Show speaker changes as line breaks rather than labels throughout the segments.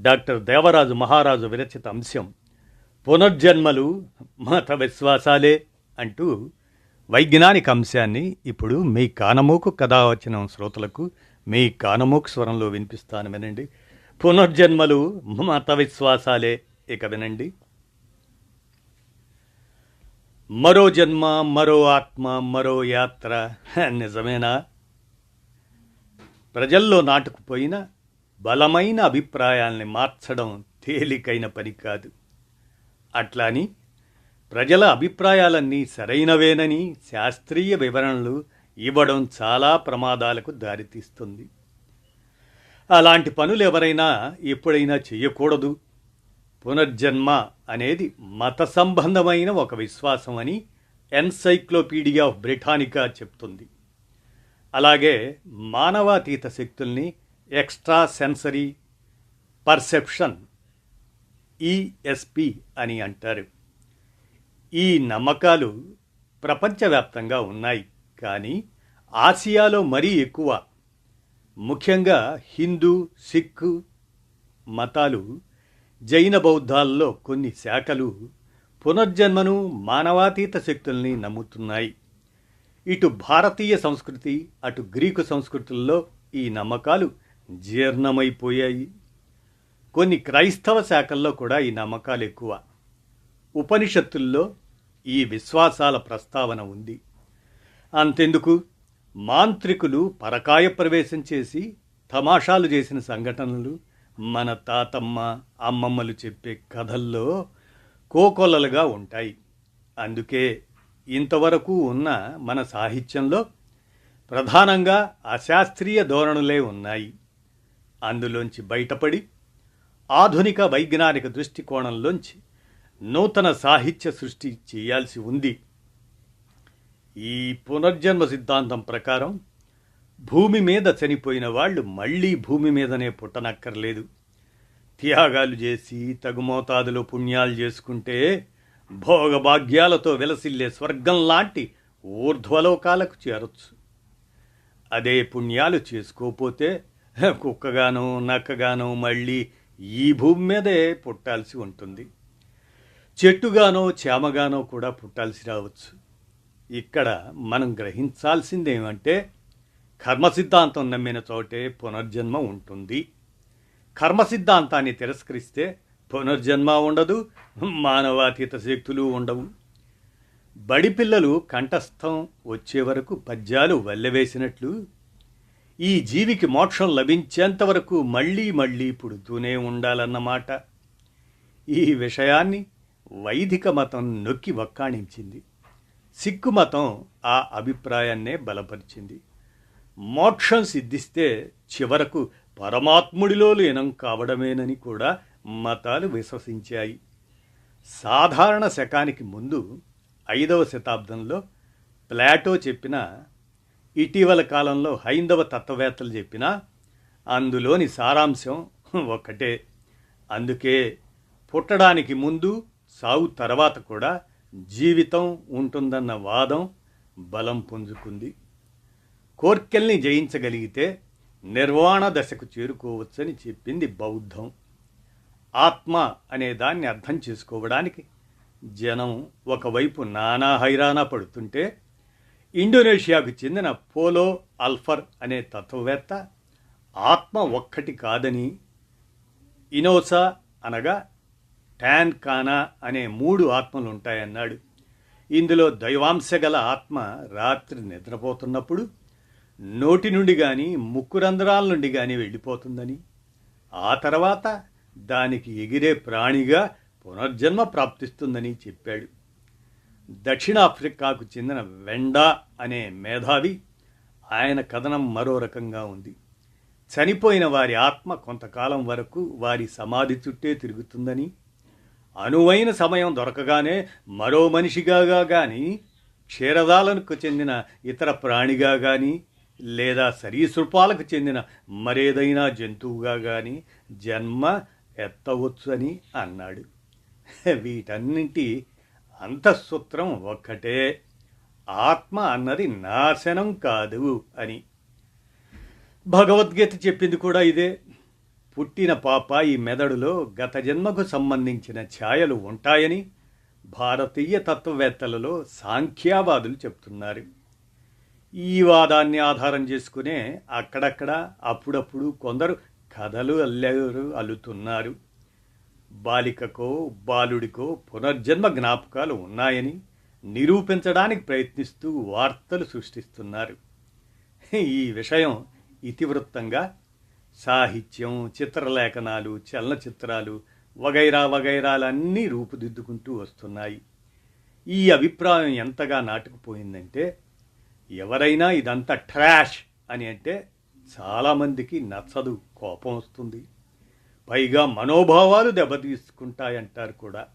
Doctor Devaraju మహారాజు విరచిత అంశం. పునర్జన్మలు మత విశ్వాసాలే అంటూ వైజ్ఞానిక అంశాన్ని ఇప్పుడు మీ కానమూకు కథావచనం వచ్చిన శ్రోతలకు మీ కానమూకు స్వరంలో వినిపిస్తాను వినండి. పునర్జన్మలు మత విశ్వాసాలే ఇక వినండి. మరో జన్మ మరో ఆత్మ మరో యాత్ర. నిజమేనా? ప్రజల్లో నాటుకుపోయిన బలమైన అభిప్రాయాల్ని మార్చడం తేలికైన పని కాదు. అట్లాని ప్రజల అభిప్రాయాలన్నీ సరైనవేనని శాస్త్రీయ వివరణలు ఇవ్వడం చాలా ప్రమాదాలకు దారితీస్తుంది. అలాంటి పనులు ఎవరైనా ఎప్పుడైనా చేయకూడదు పునర్జన్మ అనేది మత సంబంధమైన ఒక విశ్వాసం అని ఎన్సైక్లోపీడియా ఆఫ్ బ్రిటానికా చెప్తుంది. అలాగే మానవాతీత శక్తుల్ని ఎక్స్ట్రా సెన్సరీ పర్సెప్షన్ ఈఎస్పి అని అంటారు. ఈ నమ్మకాలు ప్రపంచవ్యాప్తంగా ఉన్నాయి. కానీ ఆసియాలో మరీ ఎక్కువ. ముఖ్యంగా హిందూ సిక్కు మతాలు జైన బౌద్ధాల్లో కొన్ని శాఖలు పునర్జన్మను మానవాతీత శక్తుల్ని నమ్ముతున్నాయి. ఇటు భారతీయ సంస్కృతి అటు గ్రీకు సంస్కృతుల్లో ఈ నమ్మకాలు జీర్ణమైపోయాయి. కొన్ని క్రైస్తవ శాఖల్లో కూడా ఈ నమ్మకాలు ఎక్కువ. ఉపనిషత్తుల్లో ఈ విశ్వాసాల ప్రస్తావన ఉంది. అంతెందుకు? మాంత్రికులు పరకాయ ప్రవేశం చేసి తమాషాలు చేసిన సంఘటనలు మన తాతమ్మ అమ్మమ్మలు చెప్పే కథల్లో కోకొల్లలుగా ఉంటాయి. అందుకే ఇంతవరకు ఉన్న మన సాహిత్యంలో ప్రధానంగా అశాస్త్రీయ ధోరణులే ఉన్నాయి. అందులోంచి బయటపడి ఆధునిక వైజ్ఞానిక దృష్టికోణంలోంచి నూతన సాహిత్య సృష్టి చేయాల్సి ఉంది. ఈ పునర్జన్మ సిద్ధాంతం ప్రకారం భూమి మీద చనిపోయిన వాళ్ళు మళ్ళీ భూమి మీదనే పుట్టనక్కర్లేదు. త్యాగాలు చేసి తగు మోతాదులో పుణ్యాలు చేసుకుంటే భోగభాగ్యాలతో విలసిల్లే స్వర్గం లాంటి ఊర్ధ్వలోకాలకు చేరొచ్చు. అదే పుణ్యాలు చేసుకోపోతే కుక్కగానో నక్కగానో మళ్ళీ ఈ భూమి మీదే పుట్టాల్సి ఉంటుంది. చెట్టుగానో చేమగానో కూడా పుట్టాల్సి రావచ్చు. ఇక్కడ మనం గ్రహించాల్సిందేమంటే కర్మ సిద్ధాంతం నమ్మిన చోటే పునర్జన్మ ఉంటుంది. కర్మ సిద్ధాంతాన్ని తిరస్కరిస్తే పునర్జన్మ ఉండదు మానవాతీత శక్తులు ఉండవు. బడి పిల్లలు కంఠస్థం వచ్చే వరకు పద్యాలు వల్లెవేసినట్లు ఈ జీవికి మోక్షం లభించేంత వరకు మళ్ళీ మళ్ళీ పుడుతూనే ఉండాలన్నమాట. ఈ విషయాన్ని వైదిక మతం నొక్కి వక్కాణించింది. సిక్కు మతం ఆ అభిప్రాయాన్నే బలపరిచింది. మోక్షం సిద్ధిస్తే చివరకు పరమాత్ముడిలో లీనం కావడమేనని కూడా మతాలు విశ్వసించాయి. సాధారణ శకానికి ముందు ఐదవ శతాబ్దంలో ప్లాటో చెప్పిన ఇటీవల కాలంలో హైందవ తత్వవేత్తలు చెప్పిన అందులోని సారాంశం ఒక్కటే. అందుకే పుట్టడానికి ముందు సాగు తర్వాత కూడా జీవితం ఉంటుందన్న వాదం బలం పుంజుకుంది. కోర్కెల్ని జయించగలిగితే నిర్వాణ దశకు చేరుకోవచ్చని చెప్పింది బౌద్ధం. ఆత్మ అనే దాన్ని అర్థం చేసుకోవడానికి జనం ఒకవైపు నానా హైరానా పడుతుంటే ఇండోనేషియాకు చెందిన పోలో అల్ఫర్ అనే తత్వవేత్త ఆత్మ ఒక్కటి కాదని ఇనోసా అనగా ట్యాన్ కానా అనే మూడు ఆత్మలు ఉంటాయన్నాడు ఇందులో దైవాంశ గల ఆత్మ రాత్రి నిద్రపోతున్నప్పుడు నోటి నుండి కానీ ముక్కు రంధ్రాల నుండి కానీ వెళ్ళిపోతుందని ఆ తర్వాత దానికి ఎగిరే ప్రాణిగా పునర్జన్మ ప్రాప్తిస్తుందని చెప్పాడు. దక్షిణాఫ్రికాకు చెందిన వెండా అనే మేధావి ఆయన కథనం మరో రకంగా ఉంది. చనిపోయిన వారి ఆత్మ కొంతకాలం వరకు వారి సమాధి చుట్టే తిరుగుతుందని అనువైన సమయం దొరకగానే మరో మనిషిగా కానీ క్షీరదాలకు చెందిన ఇతర ప్రాణిగా కానీ లేదా సరీసృపాలకు చెందిన మరేదైనా జంతువుగా కానీ జన్మ ఎత్తవచ్చు అని అన్నాడు. వీటన్నింటి అంతఃసూత్రం ఒక్కటే. ఆత్మ అన్నది నాశనం కాదు అని. భగవద్గీత చెప్పింది కూడా ఇదే. పుట్టిన పాప ఈ మెదడులో గత జన్మకు సంబంధించిన ఛాయలు ఉంటాయని భారతీయ తత్వవేత్తలలో సాంఖ్యావాదులు చెప్తున్నారు. ఈ వాదాన్ని ఆధారం చేసుకునే అక్కడక్కడ అప్పుడప్పుడు కొందరు కథలు అల్లెరు అల్లుతున్నారు. బాలికకో బాలుడికో పునర్జన్మ జ్ఞాపకాలు ఉన్నాయని నిరూపించడానికి ప్రయత్నిస్తూ వార్తలు సృష్టిస్తున్నారు. ఈ విషయం ఇతివృత్తంగా సాహిత్యం చిత్రలేఖనాలు చలనచిత్రాలు వగైరా వగైరాలన్నీ రూపుదిద్దుకుంటూ వస్తున్నాయి. ఈ అభిప్రాయం ఎంతగా నాటుకుపోయిందంటే ఎవరైనా ఇదంతా ట్రాష్ అని అంటే చాలామందికి నచ్చదు కోపం వస్తుంది. పైగా మనోభావాలు దెబ్బతీసుకుంటాయంటారు కూడా.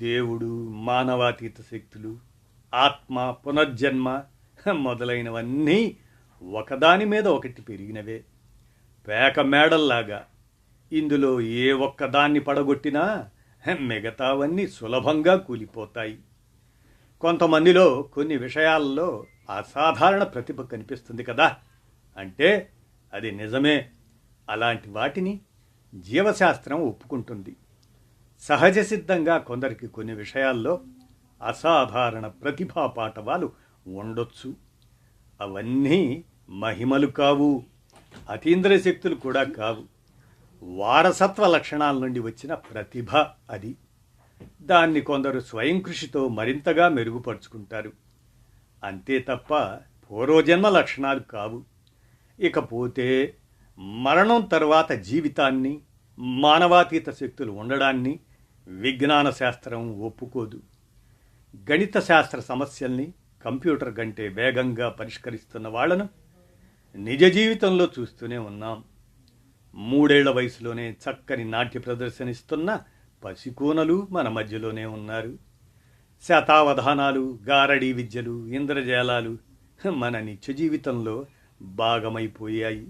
దేవుడు మానవాతీత శక్తులు ఆత్మ పునర్జన్మ మొదలైనవన్నీ ఒకదాని మీద ఒకటి పెరిగినవే. పేక మేడల్లాగా ఇందులో ఏ ఒక్కదాన్ని పడగొట్టినా మిగతావన్నీ సులభంగా కూలిపోతాయి. కొంతమందిలో కొన్ని విషయాల్లో అసాధారణ ప్రతిభ కనిపిస్తుంది కదా. అంటే అది నిజమే. అలాంటి వాటిని జీవశాస్త్రం ఒప్పుకుంటుంది. సహజ సిద్ధంగా కొందరికి కొన్ని విషయాల్లో అసాధారణ ప్రతిభా పాఠవాలు ఉండొచ్చు. అవన్నీ మహిమలు కావు అతీంద్ర శక్తులు కూడా కావు. వారసత్వ లక్షణాల నుండి వచ్చిన ప్రతిభ అది. దాన్ని కొందరు స్వయం కృషితో మరింతగా మెరుగుపరుచుకుంటారు. అంతే తప్ప పూర్వజన్మ లక్షణాలు కావు. ఇకపోతే మరణం తర్వాత జీవితాన్ని మానవాతీత శక్తులు ఉండడాన్ని విజ్ఞాన శాస్త్రం ఒప్పుకోదు. గణిత శాస్త్ర సమస్యల్ని కంప్యూటర్ కంటే వేగంగా పరిష్కరిస్తున్న వాళ్ళను నిజ జీవితంలో చూస్తూనే ఉన్నాం. మూడేళ్ళ వయసులోనే చక్కని నాట్య ప్రదర్శనిస్తున్న పసికూనలు మన మధ్యలోనే ఉన్నారు. శతావధానాలు గారడీ విద్యలు ఇంద్రజాలాలు మన నిత్య జీవితంలో భాగమైపోయాయి.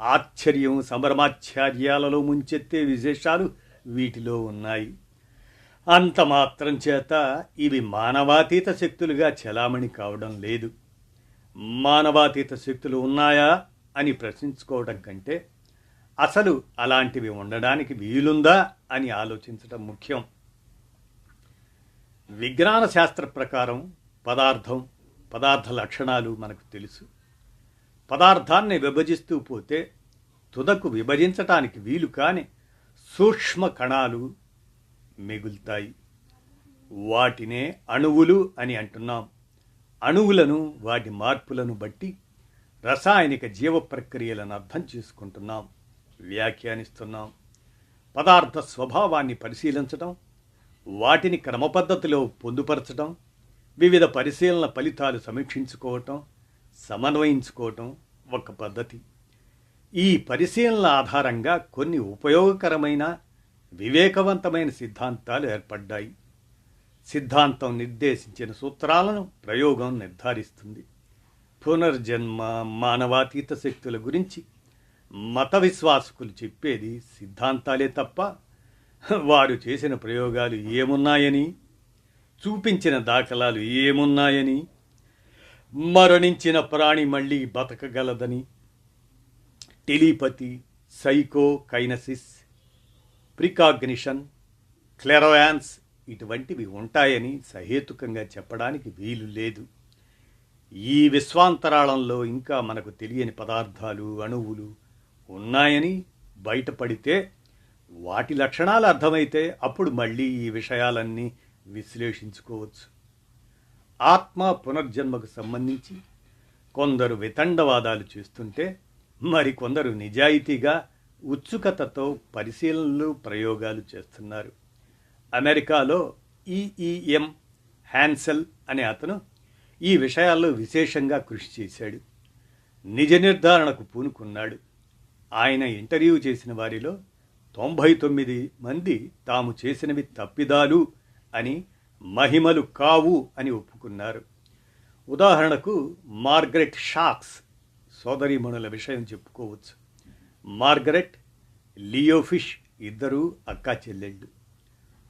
ఆశ్చర్యం సంబరమాచార్యాలలో ముంచెత్తే విశేషాలు వీటిలో ఉన్నాయి. అంత మాత్రం చేత ఇవి మానవాతీత శక్తులుగా చలామణి కావడం లేదు. మానవాతీత శక్తులు ఉన్నాయా అని ప్రశ్నించుకోవడం కంటే అసలు అలాంటివి ఉండడానికి వీలుందా అని ఆలోచించడం ముఖ్యం. విజ్ఞాన శాస్త్ర ప్రకారం పదార్థం పదార్థ లక్షణాలు మనకు తెలుసు. పదార్థాన్ని విభజిస్తూ పోతే తుదకు విభజించటానికి వీలు కాని సూక్ష్మ కణాలు మిగులుతాయి. వాటినే అణువులు అని అంటున్నాం. అణువులను వాటి మార్పులను బట్టి రసాయనిక జీవ ప్రక్రియలను అర్థం చేసుకుంటున్నాం. వ్యాఖ్యానిస్తున్నాం. పదార్థ స్వభావాన్ని పరిశీలించడం వాటిని క్రమపద్ధతిలో పొందుపరచడం వివిధ పరిశీలన ఫలితాలు సమీక్షించుకోవటం సమన్వయించుకోవటం ఒక పద్ధతి. ఈ పరిశీలన ఆధారంగా కొన్ని ఉపయోగకరమైన వివేకవంతమైన సిద్ధాంతాలు ఏర్పడ్డాయి. సిద్ధాంతం నిర్దేశించిన సూత్రాలను ప్రయోగం నిర్ధారిస్తుంది. పునర్జన్మ మానవాతీత శక్తుల గురించి మత విశ్వాసకులు చెప్పేది సిద్ధాంతాలే తప్ప వారు చేసిన ప్రయోగాలు ఏమున్నాయని చూపించిన దాఖలాలు ఏమున్నాయని మరణించిన ప్రాణి మళ్ళీ బతకగలదని. Telepathy psychokinesis precognition clairvoyance ఇటువంటివి ఉంటాయని సహేతుకంగా చెప్పడానికి వీలు లేదు. ఈ విశ్వాంతరాళంలో ఇంకా మనకు తెలియని పదార్థాలు అణువులు ఉన్నాయని బయటపడితే వాటి లక్షణాలు అర్థమైతే అప్పుడు మళ్ళీ ఈ విషయాలన్నీ విశ్లేషించుకోవచ్చు. ఆత్మ పునర్జన్మకు సంబంధించి కొందరు వితండవాదాలు చేస్తుంటే మరికొందరు నిజాయితీగా ఉత్సుకతతో పరిశీలనలు ప్రయోగాలు చేస్తున్నారు. అమెరికాలో ఈఈఎం హ్యాన్సెల్ అనే అతను ఈ విషయాల్లో విశేషంగా కృషి చేశాడు. నిజ నిర్ధారణకు పూనుకున్నాడు. ఆయన ఇంటర్వ్యూ చేసిన వారిలో తొంభై తొమ్మిది మంది తాము చేసినవి తప్పిదాలు అని మహిమలు కావు అని ఒప్పుకున్నారు. ఉదాహరణకు మార్గరెట్ షాక్స్ సోదరీమణుల విషయం చెప్పుకోవచ్చు. మార్గరెట్ లియోఫిష్ ఇద్దరూ అక్కా చెల్లెళ్ళు.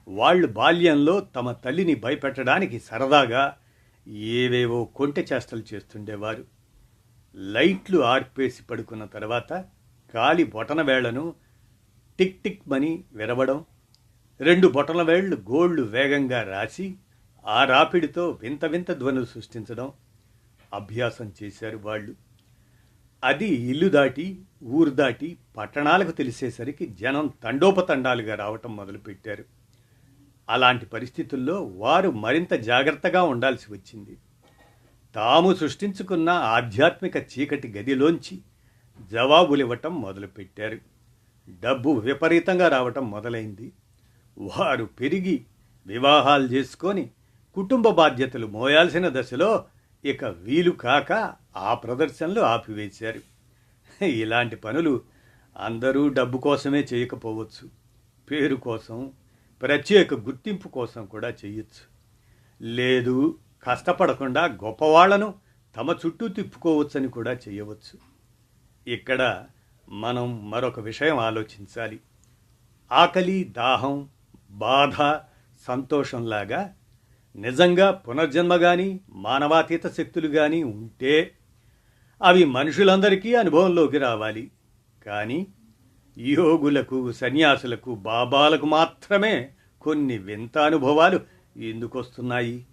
వాళ్ళు బాల్యంలో తమ తల్లిని భయపెట్టడానికి సరదాగా ఏవేవో కొంటె చేష్టలు చేస్తుండేవారు. లైట్లు ఆర్పేసి పడుకున్న తర్వాత గాలి బొటన వేళ్ళను టిక్ టిక్ మని విరవడం రెండు బొటల వేళ్ళు గోళ్ళు వేగంగా రాసి ఆ రాపిడితో వింత వింత ధ్వనులు సృష్టించడం అభ్యాసం చేశారు వాళ్ళు. అది ఇల్లు దాటి ఊరు దాటి పట్టణాలకు తెలిసేసరికి జనం తండోపతండాలుగా రావటం మొదలుపెట్టారు. అలాంటి పరిస్థితుల్లో వారు మరింత జాగ్రత్తగా ఉండాల్సి వచ్చింది. తాము సృష్టించుకున్న ఆధ్యాత్మిక చీకటి గదిలోంచి జవాబులివ్వటం మొదలుపెట్టారు. డబ్బు విపరీతంగా రావటం మొదలైంది. వారు పెరిగి వివాహాలు చేసుకొని కుటుంబ బాధ్యతలు మోయాల్సిన దశలో ఇక వీలు కాక ఆ ప్రదర్శనలు ఆపివేశారు. ఇలాంటి పనులు అందరూ డబ్బు కోసమే చేయకపోవచ్చు. పేరు కోసం ప్రత్యేక గుర్తింపు కోసం కూడా చేయొచ్చు. లేదు కష్టపడకుండా గొప్పవాళ్ళను తమ చుట్టూ తిప్పుకోవచ్చని కూడా చేయవచ్చు. ఇక్కడ మనం మరొక విషయం ఆలోచించాలి. ఆకలి దాహం బాధ సంతోషంలాగా నిజంగా పునర్జన్మ కానీ మానవాతీత శక్తులు కానీ ఉంటే అవి మనుషులందరికీ అనుభవంలోకి రావాలి. కానీ యోగులకు సన్యాసులకు బాబాలకు మాత్రమే కొన్ని వింత అనుభవాలు ఎందుకు వస్తున్నాయి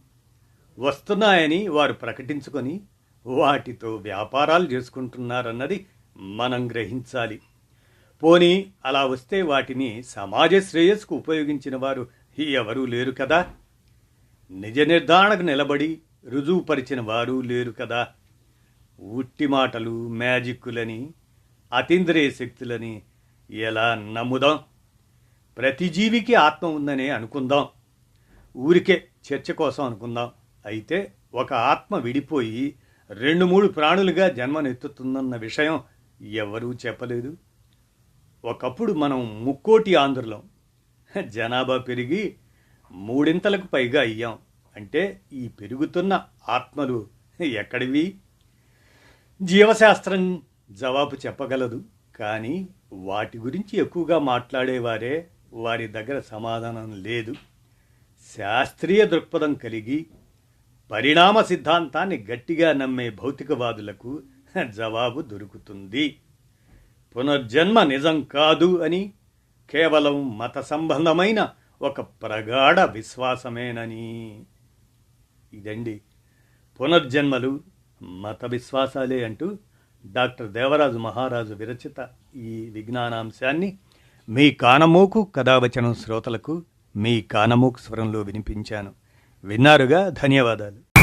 వస్తున్నాయని వారు ప్రకటించుకొని వాటితో వ్యాపారాలు చేసుకుంటున్నారన్నది మనం గ్రహించాలి. పోనీ అలా వస్తే వాటిని సమాజ శ్రేయస్సుకు ఉపయోగించిన వారు ఎవరూ లేరు కదా. నిజ నిర్ధారణకు నిలబడి రుజువుపరిచిన వారు లేరు కదా. ఉట్టి మాటలు మ్యాజిక్కులని అతీంద్రియ శక్తులని ఎలా నమ్ముదాం? ప్రతి జీవికి ఆత్మ ఉందనే అనుకుందాం. ఊరికే చర్చ కోసం అనుకుందాం. అయితే ఒక ఆత్మ విడిపోయి రెండు మూడు ప్రాణులుగా జన్మనెత్తుతుందన్న విషయం ఎవరూ చెప్పలేదు. ఒకప్పుడు మనం ముక్కోటి ఆంధ్రులం. జనాభా పెరిగి మూడింతలకు పైగా అయ్యాం. అంటే ఈ పెరుగుతున్న ఆత్మలు ఎక్కడివి? జీవశాస్త్రం జవాబు చెప్పగలదు. కానీ వాటి గురించి ఎక్కువగా మాట్లాడేవారే వారి దగ్గర సమాధానం లేదు. శాస్త్రీయ దృక్పథం కలిగి పరిణామ సిద్ధాంతాన్ని గట్టిగా నమ్మే భౌతికవాదులకు జవాబు దొరుకుతుంది. పునర్జన్మ నిజం కాదు అని కేవలం మత సంబంధమైన ఒక ప్రగాఢ విశ్వాసమేనని. ఇదండి పునర్జన్మలు మత విశ్వాసాలే అంటూ డాక్టర్ దేవరాజు మహారాజు విరచిత ఈ విజ్ఞానాంశాన్ని మీ కానమోకు కథావచనం శ్రోతలకు మీ కానమోకు స్వరంలో వినిపించాను. విన్నారుగా? ధన్యవాదాలు.